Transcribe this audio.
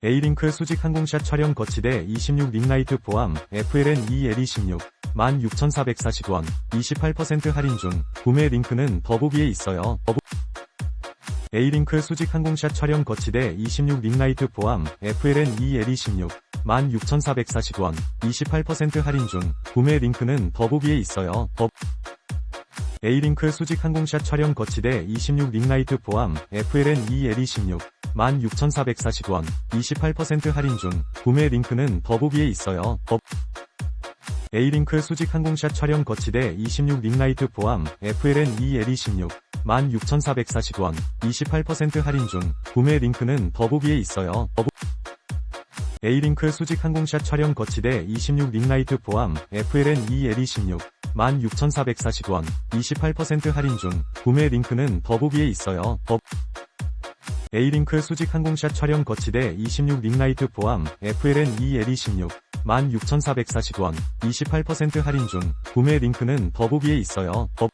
A링크 수직 항공샷 촬영 거치대 26 링라이트 포함 FLN 2L26 16,440원 28% 할인 중 구매 링크는 더보기에 있어요. 더보... A링크 수직 항공샷 촬영 거치대 26 링라이트 포함 FLN 2L26 16,440원 28% 할인 중 구매 링크는 더보기에 있어요. 더... A링크 수직 항공샷 촬영 거치대 26 링라이트 포함 FLN 2L26 16,440원 28% 할인 중 구매 링크는 더보기에 있어요. 더... A링크 수직 항공샷 촬영 거치대 26 링라이트 포함 FLN 2L26 16,440원 28% 할인 중 구매 링크는 더보기에 있어요. 더보... A링크 수직 항공샷 촬영 거치대 26 링라이트 포함 FLN 2L26 16,440원 28% 할인 중 구매 링크는 더보기에 있어요. 더... A링크 수직 항공샷 촬영 거치대 26 링라이트 포함 FLN 2L26 16,440원 28% 할인 중 구매 링크는 더보기에 있어요. 더...